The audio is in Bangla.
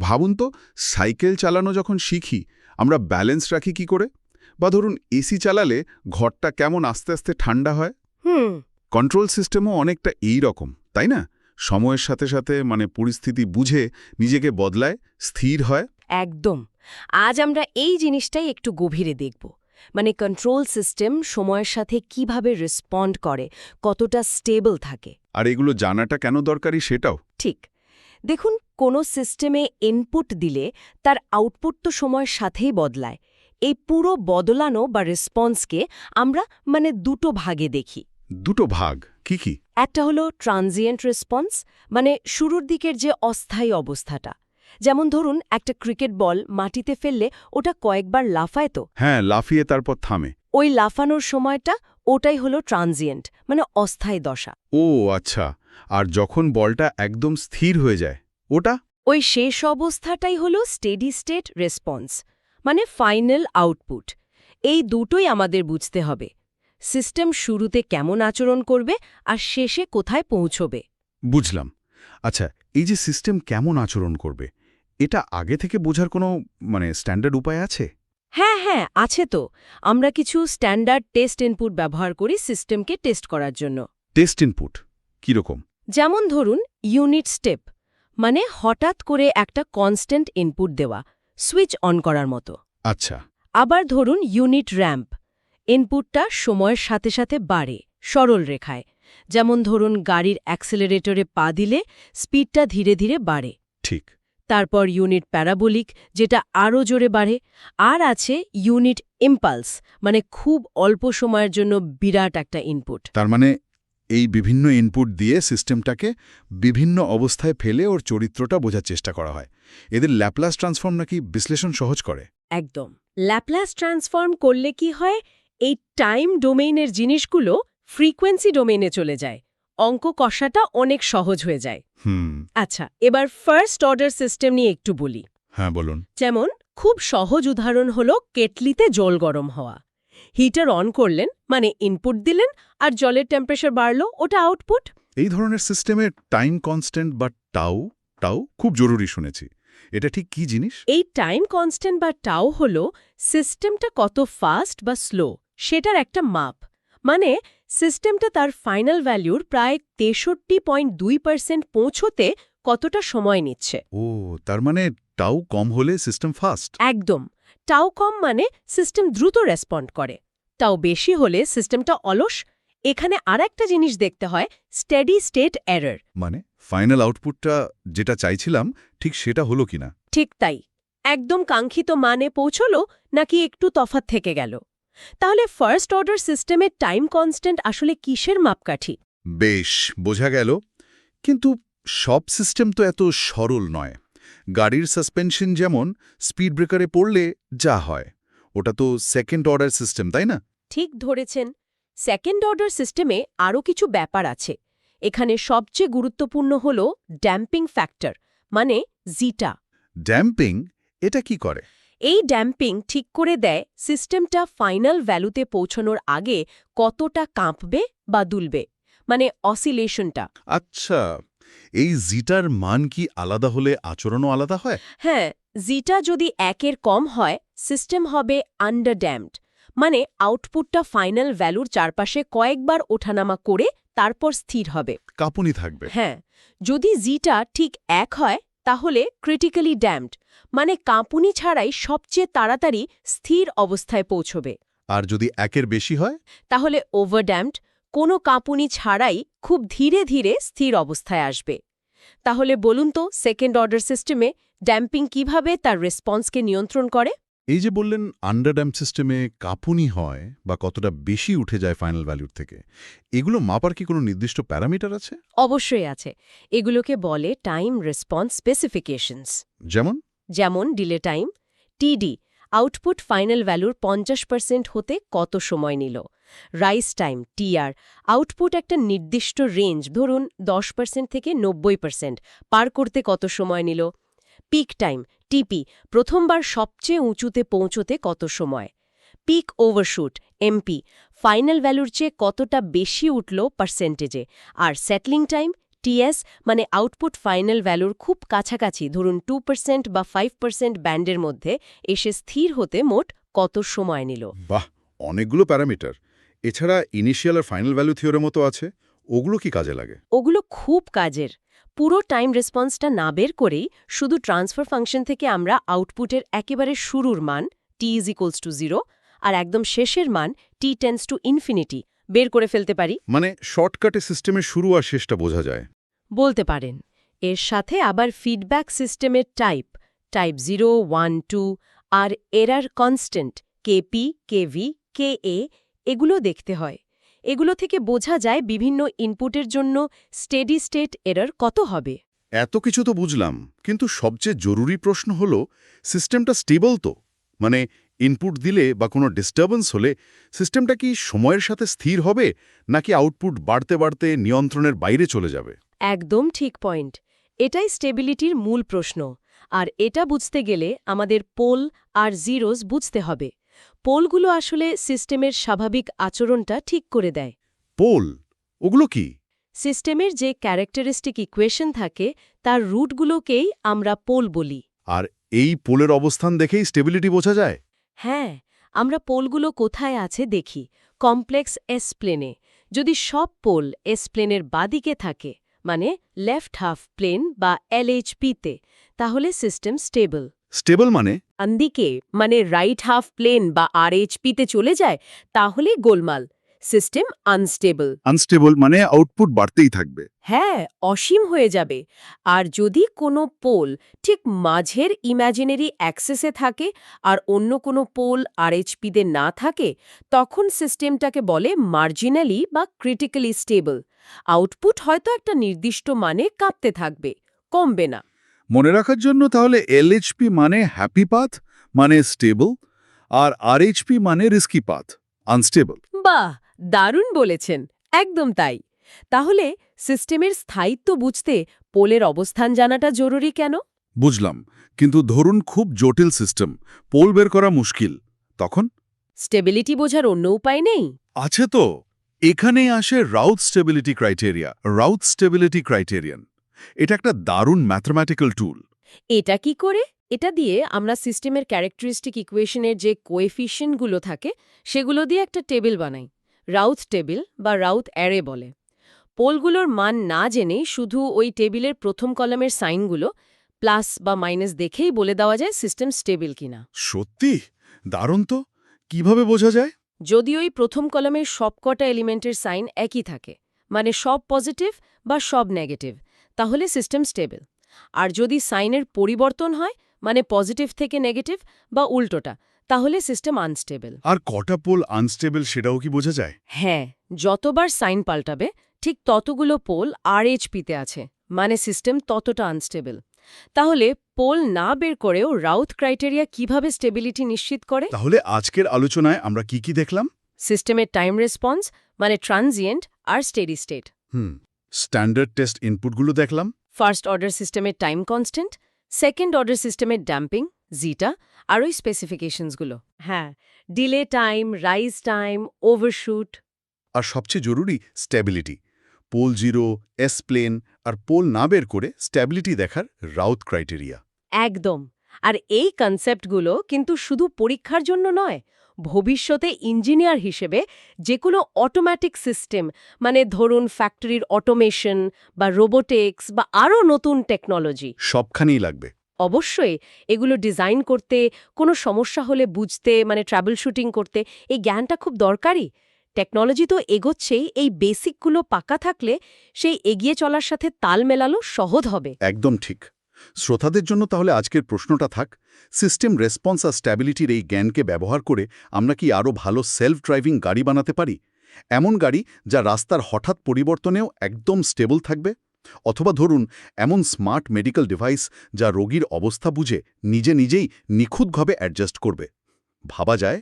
ভাবুন তো সাইকেল চালানো যখন শিখি আমরা ব্যালেন্স রাখি কি করে? বা ধরুন এসি চালালে ঘরটা কেমন আস্তে আস্তে ঠান্ডা হয়? হুম। কন্ট্রোল সিস্টেমও অনেকটা এই রকম তাই না? সময়ের সাথে সাথে মানে পরিস্থিতি বুঝে নিজেকে বদলায় স্থির হয়। একদম। আজ আমরা এই জিনিসটাই একটু গভীরে দেখব। মানে কন্ট্রোল সিস্টেম সময়ের সাথে কীভাবে রেসপন্ড করে কতটা স্টেবল থাকে। আর এগুলো জানাটা কেন দরকারি সেটাও? ঠিক। দেখুন কোনো সিস্টেমে ইনপুট দিলে তার আউটপুট তো সময়ের সাথেই বদলায়। এই পুরো বদলানো বা রেসপন্সকে আমরা মানে দুটো ভাগে দেখি। দুটো ভাগ? কি কি? একটা হলো ট্রানজিয়েন্ট রেসপন্স মানে শুরুর দিকের যে অস্থায়ী অবস্থাটা। যেমন ধরুন একটা ক্রিকেট বল মাটিতে ফেললে ওটা কয়েকবার লাফায় তো? হ্যাঁ লাফিয়ে তারপর থামে। ওই লাফানোর সময়টা ওটাই হলো ট্রানজিয়েন্ট মানে অস্থায়ী দশা। ও আচ্ছা। আর যখন বলটা একদম স্থির হয়ে যায়? ওটা? ওই শেষ অবস্থাটাই হলো স্টেডি স্টেট রেসপন্স মানে ফাইনাল আউটপুট এই দুটোই আমাদের বুঝতে হবে। সিস্টেম শুরুতে কেমন আচরণ করবে আর শেষে কোথায় পৌঁছবে। বুঝলাম। আচ্ছা এই যে সিস্টেম কেমন আচরণ করবে এটা আগে থেকে বোঝার কোনো মানে স্ট্যান্ডার্ড উপায় আছে? হ্যাঁ হ্যাঁ আছে তো। আমরা কিছু স্ট্যান্ডার্ড টেস্ট ইনপুট ব্যবহার করি সিস্টেমকে টেস্ট করার জন্য। টেস্ট ইনপুট কীরকম? যেমন ধরুন ইউনিট স্টেপ মানে হঠাৎ করে একটা কনস্ট্যান্ট ইনপুট দেওয়া সুইচ অন করার মতো। আচ্ছা। আবার ধরুন ইউনিট র্যাম্প ইনপুটটা সময়ের সাথে সাথে বাড়ে সরল রেখায়। যেমন ধরুন গাড়ির অ্যাক্সেলারেটরে পা দিলে স্পিডটা ধীরে ধীরে বাড়ে। ঠিক। তারপর ইউনিট প্যারাবোলিক যেটা আরও জোরে বাড়ে আর আছে ইউনিট ইম্পালস মানে খুব অল্প সময়ের জন্য বিরাট একটা ইনপুট তার মানে এই বিভিন্ন ইনপুট দিয়ে সিস্টেমটাকে বিভিন্ন অবস্থায় ফেলে ওর চরিত্রটা বোঝার চেষ্টা করা হয়। এদের ল্যাপলাস ট্রান্সফর্ম নাকি বিশ্লেষণ সহজ করে। একদম। ল্যাপলাস ট্রান্সফর্ম করলে কি হয়? এই টাইম ডোমেইনের জিনিসগুলো ফ্রিকোয়েন্সি ডোমেইনে চলে যায়। অঙ্ক কষাটা অনেক সহজ হয়ে যায়। হুম। আচ্ছা এবার ফার্স্ট অর্ডার সিস্টেম নিয়ে একটু বলি। হ্যাঁ বলুন। যেমন খুব সহজ উদাহরণ হলো কেটলিতে জল গরম হওয়া। হিটার অন করলেন মানে ইনপুট দিলেন আর জলের টেম্পারেচার বাড়ল ওটা আউটপুট এই ধরনের সিস্টেমে টাইম কনস্ট্যান্ট বা টাউ টাউ খুব জরুরি শুনেছি। এটা ঠিক কি জিনিস? এই টাইম কনস্ট্যান্ট বা টাও হল সিস্টেমটা কত ফাস্ট বা স্লো সেটার একটা মাপ। মানে সিস্টেমটা তার ফাইনাল ভ্যালুর প্রায় তেষট্টি পয়েন্ট দুই পার্সেন্ট পৌঁছতে কতটা সময় নিচ্ছে। ও তার মানে টাউ কম হলে সিস্টেম ফাস্ট একদম। টাও কম মানে সিস্টেম দ্রুত রেসপন্ড করে। টাও বেশি হলে সিস্টেমটা অলস। এখানে আর একটা জিনিস দেখতে হয় স্টেডি স্টেট এরর মানে ফাইনাল আউটপুটটা যেটা চাইছিলাম ঠিক সেটা হলো কিনা? ঠিক তাই। একদম কাঙ্ক্ষিত মানে পৌঁছলো নাকি একটু তফাৎ থেকে গেল? তাহলে ফার্স্ট অর্ডার সিস্টেমের টাইম কনস্ট্যান্ট আসলে কিসের মাপকাঠি? বেশ বোঝা গেল। কিন্তু সব সিস্টেম তো এত সরল নয়। গাড়ির সাসপেনশন যেমন স্পিড ব্রেকারে পড়লে যা হয়। ওটা তো সেকেন্ড অর্ডার সিস্টেম তাই না? ঠিক ধরেছেন। সেকেন্ড অর্ডার সিস্টেমে আরও কিছু ব্যাপার আছে। এখানে সবচেয়ে গুরুত্বপূর্ণ হল ড্যাম্পিং ফ্যাক্টর মানে জিটা। ড্যাম্পিং? এটা কি করে? এই ড্যাম্পিং ঠিক করে দেয় সিস্টেমটা ফাইনাল ভ্যালুতে পৌঁছানোর আগে কতটা কাঁপবে বা দুলবে মানে অসিলেশনটা। আচ্ছা এই জিটার মান কি আলাদা হলে আচরণও আলাদা হয়? হ্যাঁ জিটা যদি একের কম হয় সিস্টেম হবে আন্ডারড্যাম্পড মানে আউটপুটটা ফাইনাল ভ্যালুর চারপাশে কয়েকবার ওঠানামা করে তারপর স্থির হবে। কাঁপুনি থাকবে। হ্যাঁ যদি জিটা ঠিক এক হয় তাহলে ক্রিটিক্যালি ড্যাম্পড মানে কাঁপুনি ছাড়াই সবচেয়ে তাড়াতাড়ি স্থির অবস্থায় পৌঁছবে। আর যদি একের বেশি হয়? তাহলে ওভারড্যাম্পড কোনো কাঁপুনি ছাড়াই খুব ধীরে ধীরে স্থির অবস্থায় আসবে। তাহলে বলুন তো সেকেন্ড অর্ডার সিস্টেমে ড্যাম্পিং কীভাবে তার রেসপন্সকে নিয়ন্ত্রণ করে? এই যে বললেন আন্ডারড্যাম সিস্টেমে কাঁপুনি হয় বা কতটা বেশি উঠে যায় ফাইনাল ভ্যালুর থেকে এগুলো মাপার কি কোনো নির্দিষ্ট প্যারামিটার আছে? অবশ্যই আছে। এগুলোকে বলে টাইম রেসপন্স স্পেসিফিকেশনস যেমন? যেমন delay time TD output final ভ্যালুর পঞ্চাশ পার্সেন্ট হতে কত সময় নিল? রাইস টাইম, টিআর, আউটপুট একটা নির্দিষ্ট রেঞ্জ, ধরুন দশ পার্সেন্ট থেকে নব্বই পার্সেন্ট, পার করতে কত সময় নিল? পিক টাইম, টিপি, প্রথমবার সবচেয়ে উঁচুতে পৌঁছতে কত সময়? পিক ওভারশুট, এমপি, ফাইনাল ভ্যালুর চেয়ে কতটা বেশি উঠল পার্সেন্টেজে? আর সেটলিং টাইম টিএস মানে আউটপুট ফাইনাল ভ্যালুর খুব কাছাকাছি ধরুন টু পার্সেন্ট বা ফাইভ পার্সেন্ট ব্যান্ডের মধ্যে এসে স্থির হতে মোট কত সময় নিল? বাহ অনেকগুলো প্যারামিটার। এছাড়া ইনিশিয়াল আর ফাইনাল ভ্যালু থিওরের মতো আছে। ওগুলো কি কাজে লাগে? ওগুলো খুব কাজের। পুরো টাইম রেসপন্সটা না বের করেই শুধু ট্রান্সফার ফাংশন থেকে আমরা আউটপুটের একেবারে শুরুর মান T is equals to zero আর একদম শেষের মান টি টেন্স টু ইনফিনিটি বের করে ফেলতে পারি? মানে শর্টকাটে সিস্টেমের শুরু আর শেষটা বোঝা যায়। বলতে পারেন। এর সাথে আবার ফিডব্যাক সিস্টেমের type type zero one two R error constant KP KV K A এগুলো দেখতে হয়। এগুলো থেকে বোঝা যায় বিভিন্ন ইনপুটের জন্য স্টেডি স্টেট এরার কত হবে। এত কিছু তো বুঝলাম কিন্তু সবচেয়ে জরুরি প্রশ্ন হল সিস্টেমটা স্টেবল তো? মানে ইনপুট দিলে বা কোনো ডিস্টারবেন্স হলে সিস্টেমটা কি সময়ের সাথে স্থির হবে নাকি আউটপুট বাড়তে বাড়তে নিয়ন্ত্রণের বাইরে চলে যাবে? একদম ঠিক পয়েন্ট এটাই স্টেবিলিটির মূল প্রশ্ন। আর এটা বুঝতে গেলে আমাদের পোল আর জিরোস বুঝতে হবে। পোলগুলো আসলে সিস্টেমের স্বাভাবিক আচরণটা ঠিক করে দেয়। পোল ওগুলো কি? সিস্টেমের যে ক্যারেক্টারিস্টিক ইকুয়েশন থাকে তার রুটগুলোকেই আমরা পোল বলি। আর এই পোলের অবস্থান দেখেই স্টেবিলিটি বোঝা যায়? হ্যাঁ আমরা পোলগুলো কোথায় আছে দেখি কমপ্লেক্স এস প্লেনে যদি সব পোল এস প্লেনের বাদিকে থাকে মানে লেফট হাফ প্লেন বা এলএইচপিতে তাহলে সিস্টেম স্টেবল। স্টেবল মানে? আন্দিকে মানে রাইট হাফ প্লেন বা আরএইচপিতে চলে যায় তাহলে গোলমাল। সিস্টেম আনস্টেবল আনস্টেবল মানে আউটপুট বাড়তেই থাকবে। হ্যাঁ অসীম হয়ে যাবে। আর যদি কোনো পোল ঠিক মাঝের ইম্যাজিনারি অ্যাক্সেসে থাকে আর অন্য কোনো পোল আরএইচপিতে না থাকে তখন সিস্টেমটাকে বলে মার্জিনালি বা ক্রিটিক্যালি স্টেবল আউটপুট হয়তো একটা নির্দিষ্ট মানে কাঁপতে থাকবে কমবে না। মনে রাখার জন্য তাহলে এলএইচপি মানে হ্যাপি পাথ মানে স্টেবল আর আরএইচপি মানে রিস্কি পাথ আনস্টেবল বাহ! দারুণ বলেছেন একদম তাই। তাহলে সিস্টেমের স্থায়িত্ব বুঝতে পোলের অবস্থান জানাটা জরুরি কেন? বুঝলাম কিন্তু ধরুন খুব জটিল সিস্টেম পোল বের করা মুশকিল তখন? স্টেবিলিটি বোঝার অন্য উপায় নেই। আছে তো এখানেই আসে Routh stability criteria Routh stability criterion. এটা একটা দারুণ ম্যাথমেটিক্যাল টুল। এটা কি করে? এটা দিয়ে আমরা সিস্টেমের ক্যারেক্টারিস্টিক ইকুয়েশনের যে কোএফিশিয়েন্টগুলো থাকে সেগুলো দিয়ে একটা টেবিল বানাই। রাউথ টেবিল বা রাউথ অ্যারে বলে। পোলগুলোর মান না জেনেই শুধু ওই টেবিলের প্রথম কলামের সাইনগুলো প্লাস বা মাইনাস দেখেই বলে দেওয়া যায় সিস্টেম স্টেবল কিনা। সত্যি? দারুণ তো। কীভাবে বোঝা যায়? যদি ওই প্রথম কলামের সবকটা এলিমেন্টের সাইন একই থাকে মানে সব পজিটিভ বা সব নেগেটিভ তাহলে সিস্টেম স্টেবল আর যদি সাইনের পরিবর্তন হয় মানে পজিটিভ থেকে নেগেটিভ বা উল্টোটা তাহলে সিস্টেম আনস্টেবল। আর কটা পোল আনস্টেবল সেটাও কি বোঝা যায়? হ্যাঁ যতবার সাইন পাল্টাবে ঠিক ততগুলো পোল আর এইচপিতে আছে মানে সিস্টেম ততটা আনস্টেবল। তাহলে পোল না বের করেও রাউথ ক্রাইটেরিয়া কীভাবে স্টেবিলিটি নিশ্চিত করে? তাহলে আজকের আলোচনায় আমরা কি কি দেখলাম? সিস্টেমের টাইম রেসপন্স মানে ট্রানজিয়েন্ট আর steady state. Hmm standard test ইনপুটগুলো দেখলাম। ফার্স্ট অর্ডার সিস্টেমের টাইম কনস্ট্যান্ট সেকেন্ড অর্ডার সিস্টেমের ড্যাম্পিং জিটা আর ওই স্পেসিফিকেশনসগুলো হ্যাঁ delay time rise time overshoot আর সবচেয়ে জরুরি stability pole zero S plane আর পোল না বের করে স্ট্যাবিলিটি দেখার রাউথ ক্রাইটেরিয়া একদম। আর এই কনসেপ্টগুলো কিন্তু শুধু পরীক্ষার জন্য নয় ভবিষ্যতে ইঞ্জিনিয়ার হিসেবে যে কোনো অটোম্যাটিক সিস্টেম মানে ধরুন ফ্যাক্টরির অটোমেশন বা রোবোটিক্স বা আরও নতুন টেকনোলজি সবখানেই লাগবে। অবশ্যই এগুলো ডিজাইন করতে, কোনো সমস্যা হলে বুঝতে মানে ট্রাভেল শুটিং করতে, এই জ্ঞানটা খুব দরকারি টেকনোলজি তো এগোচ্ছেই, এই বেসিকগুলো পাকা থাকলে সেই এগিয়ে চলার সাথে তাল মেলালো সহজ হবে। একদম ঠিক। শ্রোতাদের জন্য তাহলে আজকের প্রশ্নটা থাক সিস্টেম রেসপন্স আর স্ট্যাবিলিটির এই জ্ঞানকে ব্যবহার করে আমরা কি আরও ভালো সেলফ ড্রাইভিং গাড়ি বানাতে পারি? এমন গাড়ি যা রাস্তার হঠাৎ পরিবর্তনেও একদম স্টেবল থাকবে? অথবা ধরুন, এমন স্মার্ট মেডিকেল ডিভাইস যা রোগীর অবস্থা বুঝে নিজে নিজেই নিখুঁতভাবে অ্যাডজাস্ট করবে। ভাবা যায়?